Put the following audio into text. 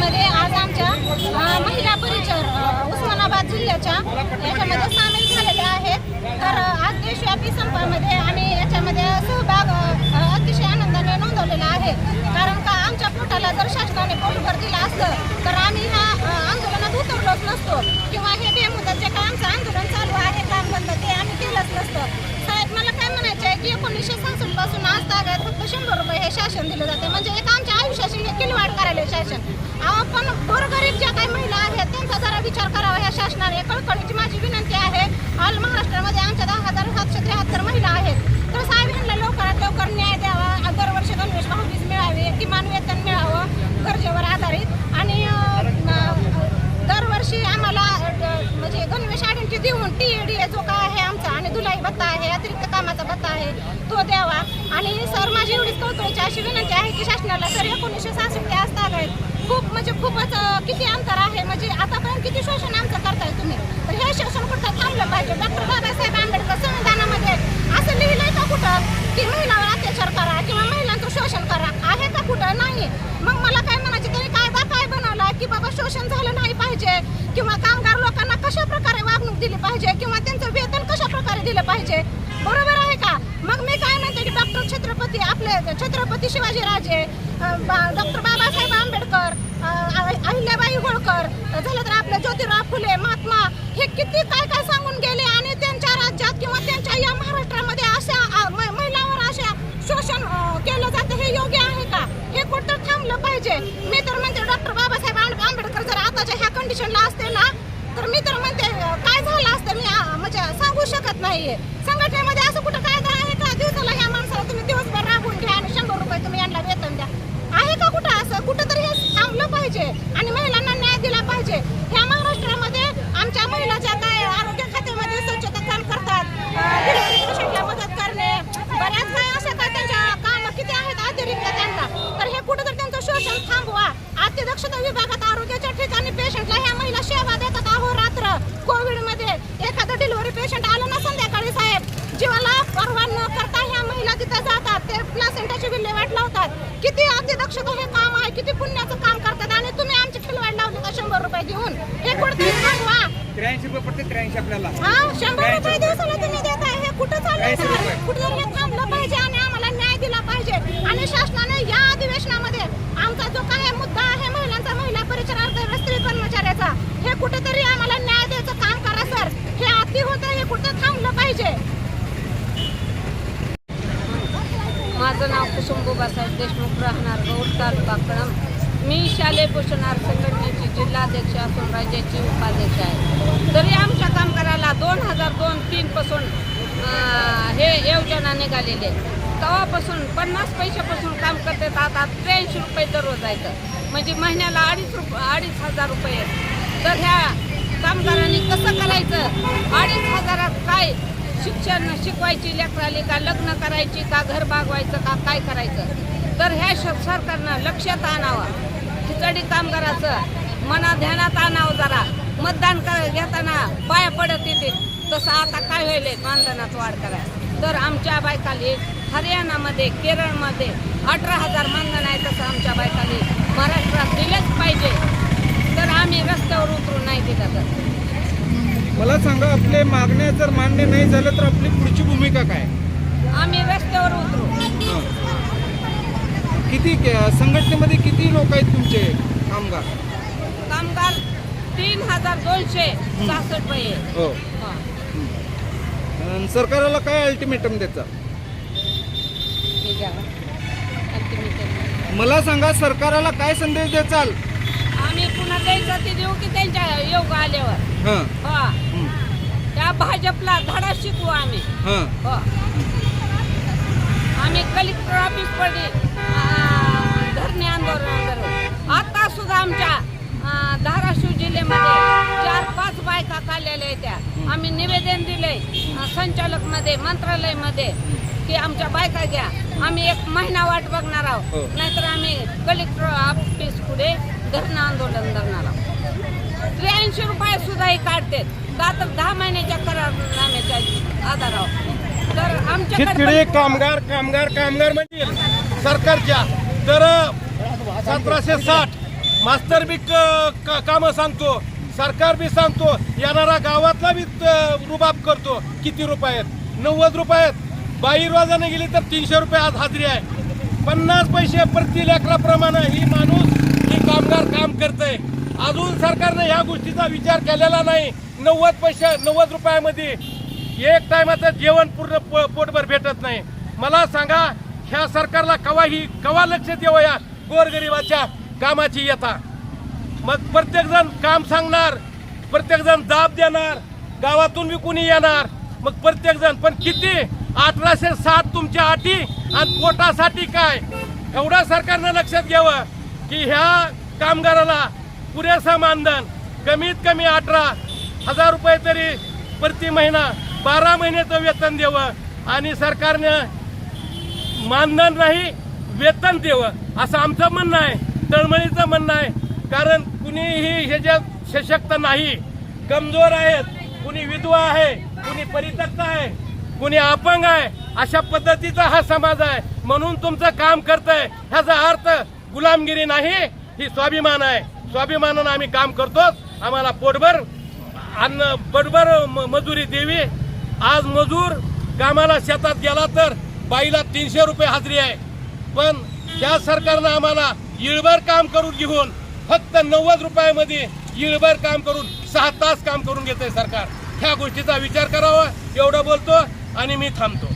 मध्ये आज आमच्या अ, महिला परिचर अ, उस्मानाबाद जिल्ह्याच्या याच्यामध्ये सामील झालेले आहेत तर अ, आज देशव्यापी संपामध्ये आणि याच्यामध्ये सहभाग अ, अ, अतिशय आनंदाने नोंदवलेला आहे कारण का आमच्या पोटाला जर शासनाने पोटभर दिलं असतं तर आम्ही ह्या आंदोलनात उतरलोच नसतो. किंवा हे बेमुदतचे जे आमचं आंदोलन चालू आहे काम बंद ते आम्ही केलंच नसतं. साहेब मला काय म्हणायचं आहे की एकोणीसशे सहासष्टपासून आज ताब्यात फक्त शंभर रुपये हे शासन दिलं जाते. म्हणजे एक आमच्या आयुष्याशी हे किलवाड करायला शासन. अहो, पण गोरगरीब ज्या काही महिला आहेत त्यांचा जरा विचार करावा ह्या शासनाने. कळकळीची माझी विनंती आहे ऑल महाराष्ट्रामध्ये आमच्या दहा हजार सातशे त्र्याहत्तर महिला आहेत. तर साहेब यांना लवकरात लवकर न्याय द्यावा. दरवर्षी गणवेश भाऊबीज मिळावी किमान वेतन मिळावं. गरजेवर आधारित आणि दरवर्षी आम्हाला म्हणजे गणवेश आयडेंटिटी देऊन टी ए डी जो काय आहे आमचा आणि दुलाई भत्ता आहे अतिरिक्त कामाचा भत्ता आहे तो द्यावा. आणि सर माझी एवढीच कौतुकाची अशी विनंती आहे की शासनाला सर एकोणीसशे सहासष्ट ते आज आहेत खूप म्हणजे खूपच किती अंतर आहे म्हणजे आतापर्यंत किती शोषण आमचं करताय तुम्ही? तर हे शोषण कुठं थांबलं पाहिजे? डॉक्टर बाबासाहेब आंबेडकर संविधानामध्ये असं लिहिलंय का कुठं? की महिलावर अत्याचार करा किंवा महिलांचं शोषण करा आहे का कुठं नाही मग मला काय म्हणायचं त्यांनी कायदा काय बनवला की बाबा शोषण झालं नाही पाहिजे किंवा कामगार लोकांना कशा प्रकारे वागणूक दिली पाहिजे किंवा त्यांचं वेतन कशा प्रकारे दिलं पाहिजे? बरोबर आहे का? मग मी काय म्हणते की डॉक्टर छत्रपती आपले छत्रपती शिवाजीराजे डॉक्टर बाबासाहेब आंबेडकर अहिल्याबाई होळकर झालं तर आपले ज्योतिराव फुले महात्मा हे किती काय काय सांगून गेले आणि त्यांच्या राज्यात किंवा त्यांच्या या महाराष्ट्रामध्ये अशा महिलावर महिलांवर अशा शोषण केलं जातं हे योग्य आहे का? हे कुठं थांबलं पाहिजे? मी तर म्हणते डॉक्टर बाबासाहेब आंबे- आंबेडकर जर आताच्या ह्या कंडिशनला असते ना तर मी तर म्हणते काय झालं असतं? मी म्हणजे सांगू शकत नाहीये. संघटनेमध्ये असं कुठं काय झालं का दिवसाला ह्या माणसाला तुम्ही दिवसभर राबून घ्या आणि शंभर रुपये तुम्ही यांना वेतन द्या आहे का कुठं असं कुठं तरी हे थांबलं पाहिजे आणि महिलांना न्याय दिला पाहिजे ह्या महाराष्ट्रामध्ये आमच्या महिला ज्या काय आरोग्य खात्यामध्ये स्वच्छता काम करतात डिलिव्हरी पेशंटला मदत करणे बऱ्याच काय अशा काय त्यांच्या काम किती आहेत अतिरिक्त त्यांना तर हे कुठं तर त्यांचं शोषण थांबवा अतिदक्षता विभागात आरोग्याच्या ठिकाणी पेशंटला ह्या महिला सेवा देतात अहोरात्र कोविडमध्ये एखादं डिलिव्हरी पेशंट आलं ना संध्याकाळी साहेब जीवाला परवा न करता ह्या महिला तिथं जातात ते प्लासेंटाची विल्हेवाट लावतात. किती अतिदक्षता हे काम आहे किती पुण्याचं काम करतात आणि तुम्ही आमची खिलवाड लावली का शंभर रुपये देऊन? हे कुठं थांबवा. त्र्याऐंशी रुपये पडते त्र्याऐंशी आपल्याला. हा शंभर रुपये दिवसाला तुम्ही देताय. हे कुठं रुपये. कुठं हे थांबलं पाहिजे आणि आम्हाला न्याय दिला पाहिजे. आणि शासनाने या अधिवेशनामध्ये आमचा जो काय मुद्दा आहे महिलांचा महिला परिचारार्थ स्त्री कर्मचाऱ्याचा हे कुठेतरी आम्हाला न्याय द्यायचं काम करा सर हे अति होतं हे कुठं थांबलं पाहिजे माझं देशमुख राहणार गौड तालुका कळम मी शालेय पोषणार संघटनेची जिल्हाध्यक्ष असून राज्याची उपाध्यक्ष आहे. तरी आमच्या कामगाराला दोन हजार दोन तीनपासून हे योजना निघालेले तेव्हापासून पन्नास पैशापासून काम करतात आता त्र्याऐंशी रुपये दररोज आहेत. म्हणजे महिन्याला अडीच रुप अडीच हजार रुपये तर ह्या कामगारांनी कसं करायचं? अडीच हजारात काय शिक्षण शिकवायची लेकराली का लग्न करायची का घर बागवायचं का काय करायचं? तर ह्या सरकारनं लक्षात आणावं. खिचडी कामगाराचं मना ध्यानात आणावं जरा. मतदान कर घेताना पाया पडत येते तसं आता काय होईल मानधनात वाढ करायला. तर आमच्या बायकाली हरियाणामध्ये केरळमध्ये अठरा हजार मानधन आहे तसं आमच्या बायकाली महाराष्ट्रात दिलंच पाहिजे. तर आम्ही रस्त्यावर उतरून नाही दिलं तर. मला सांगा आपले मागण्या जर मान्य नाही झालं तर आपली पुढची भूमिका काय? आम्ही रस्त्यावर उतरू. किती संघटनेमध्ये किती लोक आहेत तुमचे कामगार? कामगार तीन हजार दोनशे सहासष्ट हो. हा. अन् सरकारला काय अल्टिमेटम द्यायचा. मला सांगा सरकारला काय संदेश द्याचाल आम्ही पुन्हा द्यायचं ते देऊ की त्यांच्या योग आल्यावर. हां. भाजपला धडा शिकवू आम्ही. हां. हो. आम्ही कलेक्टर ऑफिस अं, धरणे आंदोलन करू. आता सुद्धा आमच्या अं, धाराशिव जिल्ह्यामध्ये चार पाच बायका काढलेल्या आहेत त्या. आम्ही निवेदन दिले संचालकमध्ये मंत्रालयमध्ये की आमच्या बायका घ्या. आम्ही एक महिना वाट बघणार हो. आहोत नाहीतर आम्ही कलेक्टर ऑफिस पुढे धरणं आंदोलन धरणार आहोत. त्र्याऐंशी रुपये सुद्धा काढते का तर दहा महिन्याच्या करारनाम्याच्या आधारावर. तर आमच्याकडे शेतकरी कामगार कामगार कामगार म्हणजे सरकारच्या. तर सतराशे साठ. मास्तर बी कामं सांगतो. सरकार बी सांगतो येणारा गावातला बी रुबाब करतो. किती रुपये आहेत? नव्वद रुपये आहेत. बाई रोजाने गेली तर तीनशे रुपये आज हाजरी आहे. पन्नास पैसे प्रति लेकराप्रमाणे ही माणूस ही कामगार काम करतंय. अजून सरकारने ह्या गोष्टीचा विचार केलेला नाही. नव्वद पैसे नव्वद रुपयामध्ये एक टायमाचं जेवण पूर्ण पो- पोटभर भेटत नाही. मला सांगा ह्या सरकारला कवा ही कवा लक्ष देऊ या गोरगरिबाच्या कामाची येता मग प्रत्येक जण काम सांगणार प्रत्येक जण देणार गावातून बी कुणी येणार मग प्रत्येक जण पण किती? अठराशे साठ तुमच्या अटी आणि पोटासाठी काय? एवढा सरकारनं लक्षात घ्यावं. की ह्या कामगाराला पुरेसा मानधन कमीत कमी अठरा हजार रुपये तरी प्रति महिना बारा महिन्याचं वेतन द्यावं आणि सरकारनं मानधन नाही वेतन द्यावं असं आमचं म्हणणं आहे. तळमळीचं म्हणणं आहे. कारण कुणीही ह्याच्यात सशक्त नाही. कमजोर आहेत कुणी विधवा आहे कुणी परित्यक्त आहे कुणी अपंग आहे अशा पद्धतीचा हा समाज आहे. म्हणून तुमचं काम करतंय. ह्याचा अर्थ गुलामगिरी नाही ही स्वाभिमान आहे. स्वाभिमानानं आम्ही काम करतोच. आम्हाला पोटभर अन्न पोटभर म- मजुरी द्यावी. आज मजूर कामाला शेतात गेला तर बाईला तीनशे रुपये हाजरी आहे. पण त्या सरकारनं आम्हाला इळभर काम करून घेऊन फक्त नव्वद रुपयामध्ये इळभर काम करून सहा तास काम करून घेतंय सरकार. ह्या गोष्टीचा विचार करावा एवढं बोलतो आणि मी थांबतो.